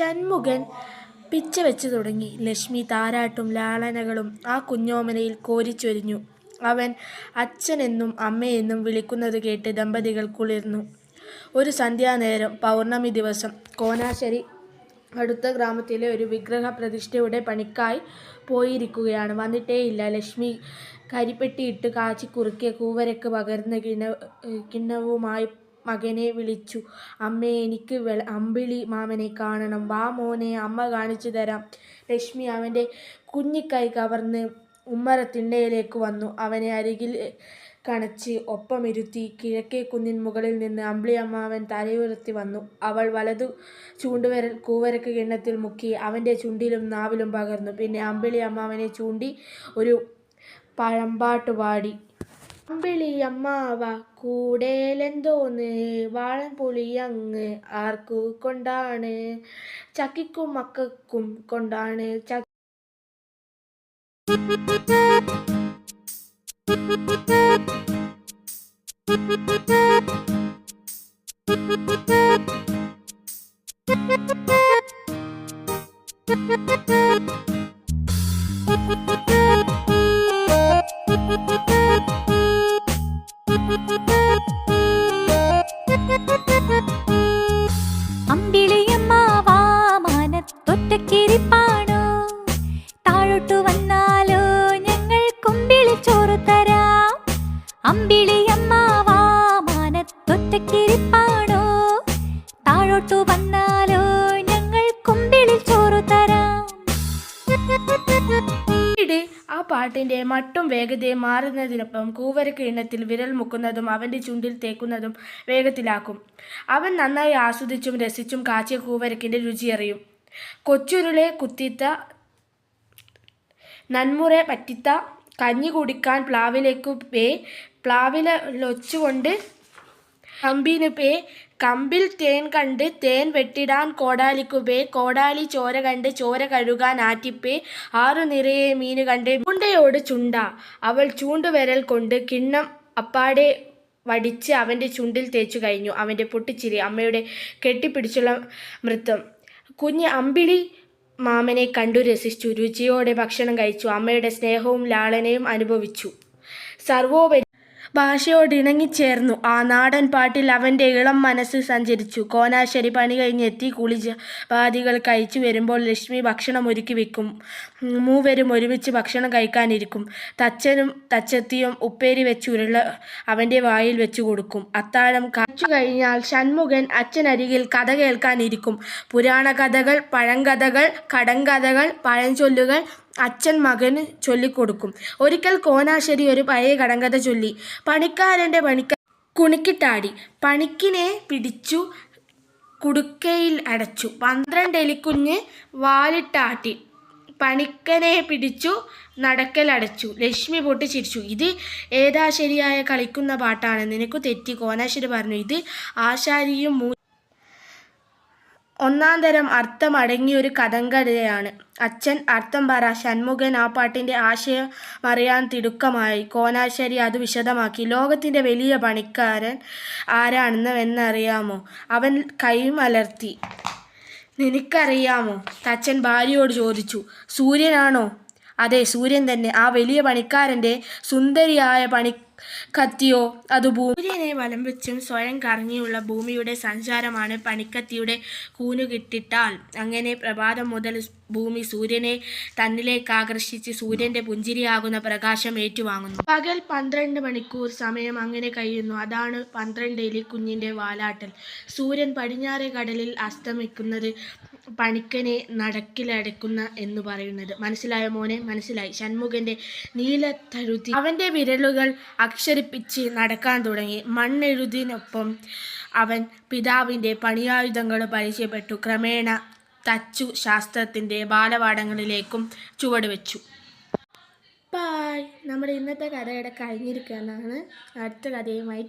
ഷൺമുഖൻ പിച്ച വെച്ചു തുടങ്ങി. ലക്ഷ്മി താരാട്ടും ലാളനകളും ആ കുഞ്ഞോമനയിൽ കോരിച്ചൊരിഞ്ഞു. അവൻ അച്ഛനെന്നും അമ്മയെന്നും വിളിക്കുന്നത് കേട്ട് ദമ്പതികൾ കുളിർന്നു. ഒരു സന്ധ്യാനേരം. പൗർണമി ദിവസം. കോനാശ്ശേരി അടുത്ത ഗ്രാമത്തിലെ ഒരു വിഗ്രഹ പ്രതിഷ്ഠയുടെ പണിക്കായി പോയിരിക്കുകയാണ്. വന്നിട്ടേയില്ല. ലക്ഷ്മി കരിപ്പെട്ടിയിട്ട് കാച്ചിക്കുറുക്കിയ കൂവരക്ക് പകർന്ന കിണ കിണ്ണവുമായി മകനെ വിളിച്ചു. "അമ്മേ, എനിക്ക് അമ്പിളി മാമനെ കാണണം. വാ മോനെ അമ്മ കാണിച്ചു തരാം. " ലക്ഷ്മി അവന്റെ കുഞ്ഞിക്കൈ കവർന്ന് ഉമ്മറത്തിണ്ണയിലേക്ക് വന്നു. അവനെ അരികിൽ കണച്ച് ഒപ്പമിരുത്തി. കിഴക്കേ കുന്നിൻ മുകളിൽ നിന്ന് അമ്പിളി അമ്മാവൻ തലയുയർത്തി വന്നു. അവൾ വലതു ചൂണ്ടുവരൽ കൂവരക്ക് കിണ്ണത്തിൽ മുക്കി അവന്റെ ചുണ്ടിലും നാവിലും പകർന്നു. പിന്നെ അമ്പിളി അമ്മാവനെ ചൂണ്ടി ഒരു പഴമ്പാട്ട് പാടി. "അമ്പിളിയമ്മാവാ, കൂടേലെന്തോന്ന്, വാളൻപുളിയങ്ങ് ആർക്കു കൊണ്ടാണ്, ചക്കിക്കും മക്കക്കും കൊണ്ടാണ്. അമ്പിളിയമ്മാവാ വന്നാലോ ഞങ്ങൾ തരാം ആ പാട്ടിന്റെ മട്ടും വേഗതയും മാറുന്നതിനൊപ്പം കൂവരക്ക് ഇണത്തിൽ വിരൽ മുക്കുന്നതും അവന്റെ ചുണ്ടിൽ തേക്കുന്നതും വേഗത്തിലാക്കും. അവൻ നന്നായി ആസ്വദിച്ചും രസിച്ചും കാച്ചിയ രുചി രുചിയറിയും. കൊച്ചുരുളെ കുത്തിത്ത, നന്മുറെ പറ്റിത്ത, കഞ്ഞി കുടിക്കാൻ പ്ലാവിലേക്ക് പേ, പ്ലാവില ലൊച്ചുകൊണ്ട് കമ്പിനു പേ, കമ്പിൽ തേൻ കണ്ട് തേൻ വെട്ടിടാൻ കോടാലിക്കു പേ, കോടാലി ചോര കണ്ട് ചോര കഴുകാൻ ആറ്റിപ്പേ, ആറു നിറയെ മീൻ കണ്ട് ചൂണ്ടയോട് ചുണ്ട. അവൾ ചൂണ്ടുവരൽ കൊണ്ട് കിണ്ണം അപ്പാടെ വടിച്ച് അവന്റെ ചുണ്ടിൽ തേച്ചു കഴിഞ്ഞു. അവന്റെ പൊട്ടിച്ചിരി, അമ്മയുടെ കെട്ടിപ്പിടിച്ചുള്ള മൃത്തം കുഞ്ഞ് അമ്പിളി മാമനെ കണ്ടു രസിച്ചു. രുചിയോടെ ഭക്ഷണം കഴിച്ചു. അമ്മയുടെ സ്നേഹവും ലാളനയും അനുഭവിച്ചു. സർവോപരി ഭാഷയോടിണങ്ങിച്ചേർന്നു. ആ നാടൻ പാട്ടിൽ അവന്റെ ഇളം മനസ്സ് സഞ്ചരിച്ചു. കോനാശ്ശേരി പണി കഴിഞ്ഞെത്തി കുളിജാപാദികൾ കഴിച്ചു വരുമ്പോൾ ലക്ഷ്മി ഭക്ഷണം ഒരുക്കി വെക്കും മൂവരും ഒരുമിച്ച് ഭക്ഷണം കഴിക്കാനിരിക്കും. തച്ചനും തച്ചത്തിയും ഉപ്പേരി വെച്ച് ഉരുള അവന്റെ വായിൽ വെച്ചു കൊടുക്കും അത്താഴം കഴിച്ചു കഴിഞ്ഞാൽ ഷൺമുഖൻ അച്ഛനരികിൽ കഥ കേൾക്കാനിരിക്കും പുരാണകഥകൾ, പഴങ്കഥകൾ, കടങ്കഥകൾ, പഴഞ്ചൊല്ലുകൾ അച്ഛൻ മകന് ചൊല്ലിക്കൊടുക്കും. ഒരിക്കൽ കോനാശ്ശേരി ഒരു പഴയ കടങ്കഥ ചൊല്ലി. പണിക്കാരന്റെ പണിക്ക കുണിക്കിട്ടാടി പണിക്കിനെ പിടിച്ചു കുടുക്കയിൽ അടച്ചു. പന്ത്രണ്ട് എലിക്കുഞ്ഞ് വാലിട്ടാട്ടി. പണിക്കനെ പിടിച്ചു നടക്കലടച്ചു. ലക്ഷ്മി പൊട്ടി ചിരിച്ചു "ഇത് ഏതാ ശരിയായ കളിക്കുന്ന പാട്ടാണ്. നിനക്ക് തെറ്റി. " കോനാശ്ശേരി പറഞ്ഞു. "ഇത് ആശാരിയും മൂച്ചിയും ഒന്നാന്തരം അർഥമടങ്ങിയൊരു കഥങ്കഥയാണ് " "അച്ഛൻ അർത്ഥം പറ. " ഷൺമുഖൻ ആ പാട്ടിന്റെ ആശയം അറിയാൻ തിടുക്കമായി. കോനാശ്ശേരി അത് വിശദമാക്കി. ലോകത്തിന്റെ വലിയ പണിക്കാരൻ ആരാണെന്ന് എന്നറിയാമോ " അവൻ കൈമലർത്തി. "നിനക്കറിയാമോ? " തച്ചൻ ഭാര്യയോട് ചോദിച്ചു. "സൂര്യനാണോ? " "അതെ, സൂര്യൻ തന്നെ. " "ആ വലിയ പണിക്കാരന്റെ സുന്ദരിയായ പണി കത്തിയോ അത് ഭൂമിയെ വലം വെച്ചും സ്വയം കറങ്ങിയുള്ള ഭൂമിയുടെ സഞ്ചാരമാണ് പണിക്കത്തിയുടെ കൂനുകിട്ടിട്ടാൽ അങ്ങനെ പ്രഭാതം മുതൽ ഭൂമി സൂര്യനെ തന്നിലേക്ക് ആകർഷിച്ച് സൂര്യന്റെ പുഞ്ചിരിയാകുന്ന പ്രകാശം ഏറ്റുവാങ്ങുന്നു. പകൽ പന്ത്രണ്ട് മണിക്കൂർ സമയം അങ്ങനെ കഴിയുന്നു. അതാണ് പന്ത്രണ്ടെലിക്കുഞ്ഞിന്റെ വാലാട്ടൽ. സൂര്യൻ പടിഞ്ഞാറേ കടലിൽ അസ്തമിക്കുന്നത് പണിക്കനെ നടക്കിലടക്കുന്ന എന്ന് പറയുന്നത്. മനസ്സിലായ മോനെ " "മനസ്സിലായി. " ഷൺമുഖന്റെ നീല തഴുതി അവന്റെ വിരലുകൾ അക്ഷരിപ്പിച്ച് നടക്കാൻ തുടങ്ങി. മണ്ണെഴുതിനൊപ്പം അവൻ പിതാവിന്റെ പണിയായുധങ്ങൾ പരിചയപ്പെട്ടു. ക്രമേണ തച്ചു ശാസ്ത്രത്തിന്റെ ബാലപാഠങ്ങളിലേക്കും ചുവടുവച്ചു. ബൈ. നമ്മുടെ ഇന്നത്തെ കഥയുടെ കഴിഞ്ഞിരിക്കുന്നതാണ് അടുത്ത കഥയുമായിട്ട്